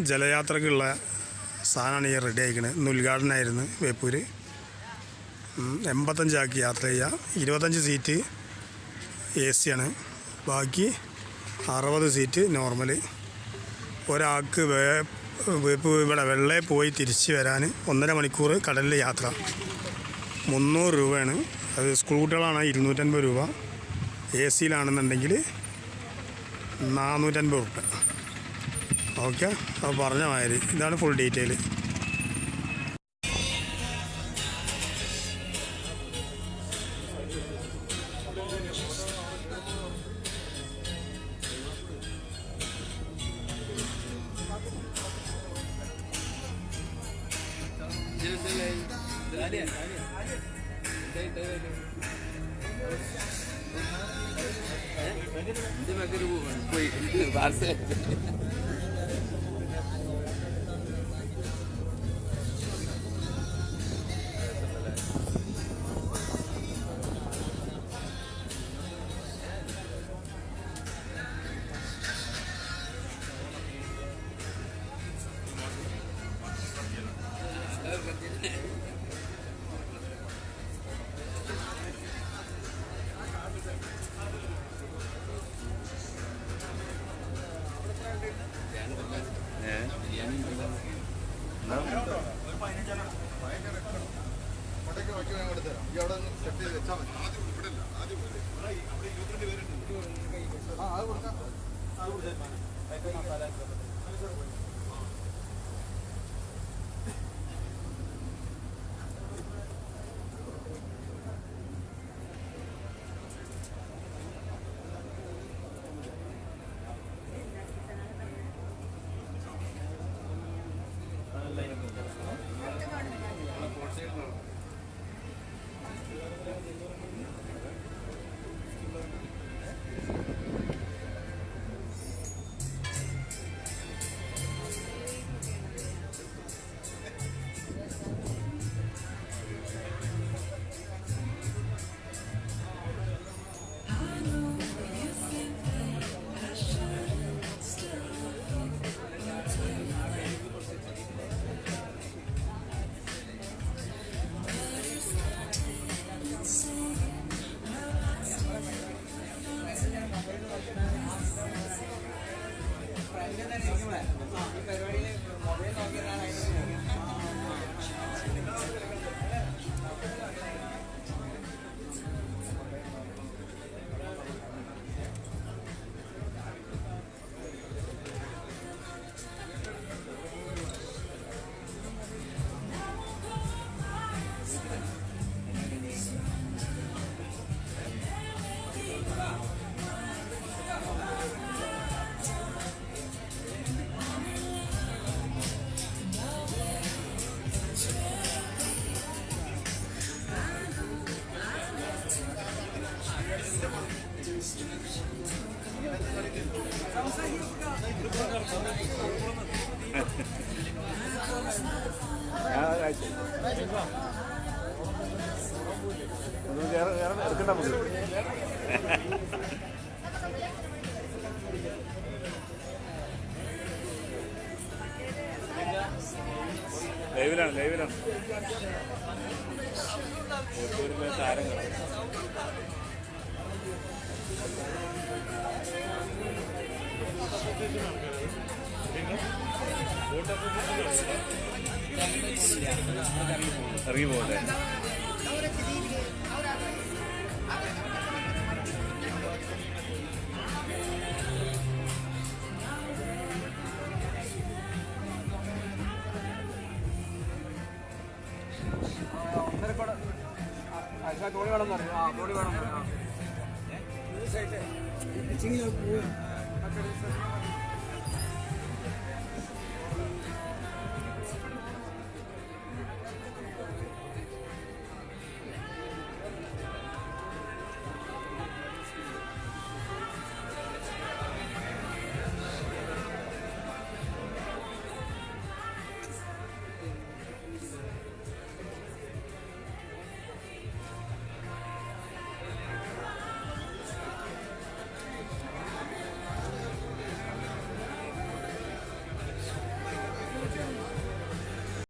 ജലയാത്രക്കുള്ള സാധനമാണ് ഞാൻ റെഡി ആയിക്കണത് ഇന്ന് ഉദ്ഘാടനമായിരുന്നു വേപ്പൂര്. ഉം, എൺപത്തഞ്ചാക്കി യാത്ര ചെയ്യുക ഇരുപത്തഞ്ച് സീറ്റ് എ സിയാണ് ബാക്കി അറുപത് സീറ്റ് നോർമൽ ഒരാൾക്ക് വേ ഇവിടെ വെള്ളേ പോയി തിരിച്ച് വരാൻ ഒന്നര മണിക്കൂർ കടലിൽ യാത്ര. മുന്നൂറ് രൂപയാണ്. അത് സ്കൂൾ കുട്ടികളാണ് ഇരുന്നൂറ്റൻപത് രൂപ. എ സിയിലാണെന്നുണ്ടെങ്കിൽ നാനൂറ്റൻപത് റുപ്യ. ഓക്കെ. അപ്പോൾ പറഞ്ഞ മാതിരി ഇതാണ് ഫുൾ ഡീറ്റെയിൽ ആ അത് കൊടുക്കാം അത് കൊടുക്കാം മസാല പരിപാടിയിൽ മൊബൈൽ നോക്കിയതാണ് എടുക്കണ്ട നമുക്ക് ലൈവിലാണ്. ലൈവിലാണ് താരങ്ങൾ ഇറങ്ങി പോകട്ടെ തോണി വേണം പറഞ്ഞു ആ തോണി വേണം പറഞ്ഞു a